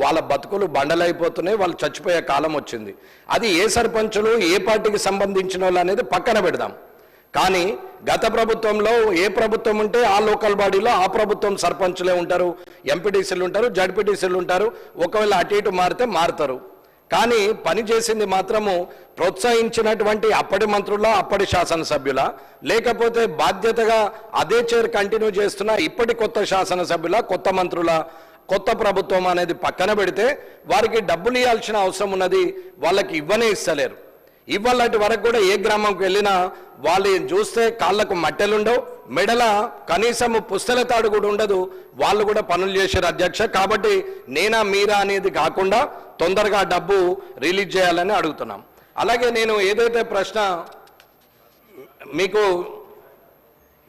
వాళ్ళ బతుకులు బండలైపోతున్నాయి వాళ్ళు చచ్చిపోయే కాలం వచ్చింది. అది ఏ సర్పంచులు ఏ పార్టీకి సంబంధించిన వాళ్ళు అనేది పక్కన పెడదాం. కానీ గత ప్రభుత్వంలో ఏ ప్రభుత్వం ఉంటే ఆ లోకల్ బాడీలో ఆ ప్రభుత్వం సర్పంచులే ఉంటారు ఎంపీటీసీలు ఉంటారు జడ్పీటీసీలు ఉంటారు ఒకవేళ అటు ఇటు మారితే మారుతారు. కానీ పని చేసింది మాత్రము ప్రోత్సహించినటువంటి అప్పటి మంత్రుల అప్పటి శాసనసభ్యుల లేకపోతే బాధ్యతగా అదే చైర్ కంటిన్యూ చేస్తున్న ఇప్పటి కొత్త శాసనసభ్యుల కొత్త మంత్రుల కొత్త ప్రభుత్వం అనేది పక్కన పెడితే వారికి డబ్బులు ఇవ్వాల్సిన అవసరం ఉన్నది వాళ్ళకి ఇవ్వనే ఇస్తలేరు. ఇవ్వాలంటి వరకు కూడా ఏ గ్రామంకి వెళ్ళినా వాళ్ళు చూస్తే కాళ్ళకు మట్టెలుండవు మెడల కనీసం పుస్తల తాడు కూడా ఉండదు. వాళ్ళు కూడా పనులు చేశారు అధ్యక్ష. కాబట్టి నేనా మీరా అనేది కాకుండా తొందరగా డబ్బు రిలీజ్ చేయాలని అడుగుతున్నాం. అలాగే నేను ఏదైతే ప్రశ్న మీకు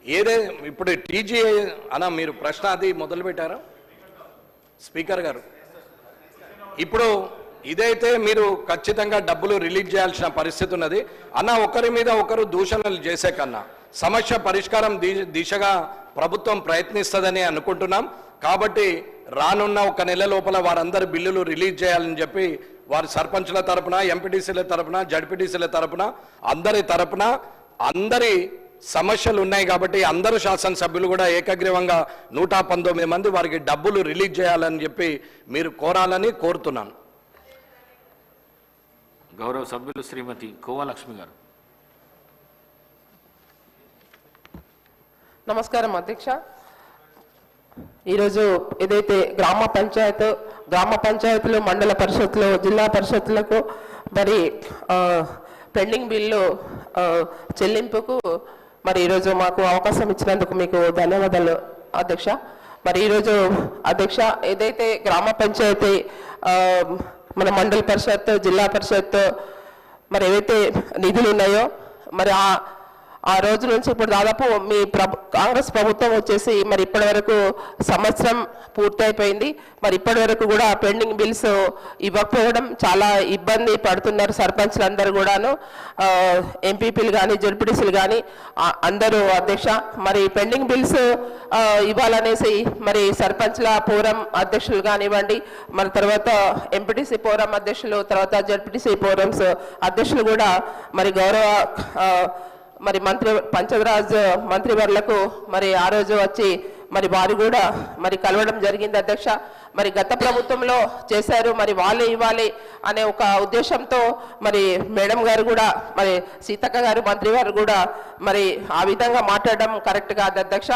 ఏదే ఇప్పుడు టీజీఏ అన్న మీరు ప్రశ్న అది మొదలు పెట్టారా స్పీకర్ గారు ఇప్పుడు ఇదైతే మీరు ఖచ్చితంగా డబ్బులు రిలీజ్ చేయాల్సిన పరిస్థితి ఉన్నది. అన్న ఒకరి మీద ఒకరు దూషణలు చేసే కన్నా సమస్య పరిష్కారం దిశగా ప్రభుత్వం ప్రయత్నిస్తుందని అనుకుంటున్నాం. కాబట్టి రానున్న ఒక నెల లోపల వారందరి బిల్లులు రిలీజ్ చేయాలని చెప్పి వారి సర్పంచ్ల తరపున ఎంపీటీసీల తరపున జడ్పీటీసీల తరపున అందరి తరపున అందరి సమస్యలు ఉన్నాయి కాబట్టి అందరు శాసనసభ్యులు కూడా ఏకగ్రీవంగా నూట పంతొమ్మిది మంది వారికి డబ్బులు రిలీజ్ చేయాలని చెప్పి మీరు కోరాలని కోరుతున్నాను. గౌరవ సభ్యులు శ్రీమతి కోవలక్ష్మి గారు. నమస్కారం అధ్యక్ష. ఈరోజు ఏదైతే గ్రామ పంచాయత్ గ్రామ పంచాయతీలు మండల పరిషత్లు జిల్లా పరిషత్లకు మరి పెండింగ్ బిల్లు చెల్లింపుకు మరి ఈరోజు మాకు అవకాశం ఇచ్చినందుకు మీకు ధన్యవాదాలు అధ్యక్ష. మరి ఈరోజు అధ్యక్ష ఏదైతే గ్రామ పంచాయతీ మన మండల పరిషత్ జిల్లా పరిషత్ మరి ఏవైతే నిధులు ఉన్నాయో మరి ఆ ఆ రోజు నుంచి ఇప్పుడు దాదాపు మీ ప్రభు కాంగ్రెస్ ప్రభుత్వం వచ్చేసి మరి ఇప్పటి వరకు సంవత్సరం పూర్తయిపోయింది. మరి ఇప్పటి వరకు కూడా పెండింగ్ బిల్స్ ఇవ్వకపోవడం చాలా ఇబ్బంది పడుతున్నారు సర్పంచ్లు అందరూ కూడాను ఎంపీపీలు కానీ జడ్పీటీసీలు కానీ అందరూ అధ్యక్ష. మరి పెండింగ్ బిల్స్ ఇవ్వాలనేసి మరి సర్పంచ్ల పూరం అధ్యక్షులు కానివ్వండి మరి తర్వాత ఎంపీటీసీ పోరం అధ్యక్షులు తర్వాత జడ్పీటీసీ పోరంస్ అధ్యక్షులు కూడా మరి గౌరవ మరి మంత్రి పంచదరాజ్ మంత్రివర్లకు మరి ఆ రోజు వచ్చి మరి వారు కూడా మరి కలవడం జరిగింది అధ్యక్ష. మరి గత ప్రభుత్వంలో చేశారు మరి వాళ్ళే ఇవ్వాలి అనే ఒక ఉద్దేశంతో మరి మేడం గారు కూడా మరి సీతక్క గారు మంత్రి గారు కూడా మరి ఆ విధంగా మాట్లాడడం కరెక్ట్ కాదు అధ్యక్ష.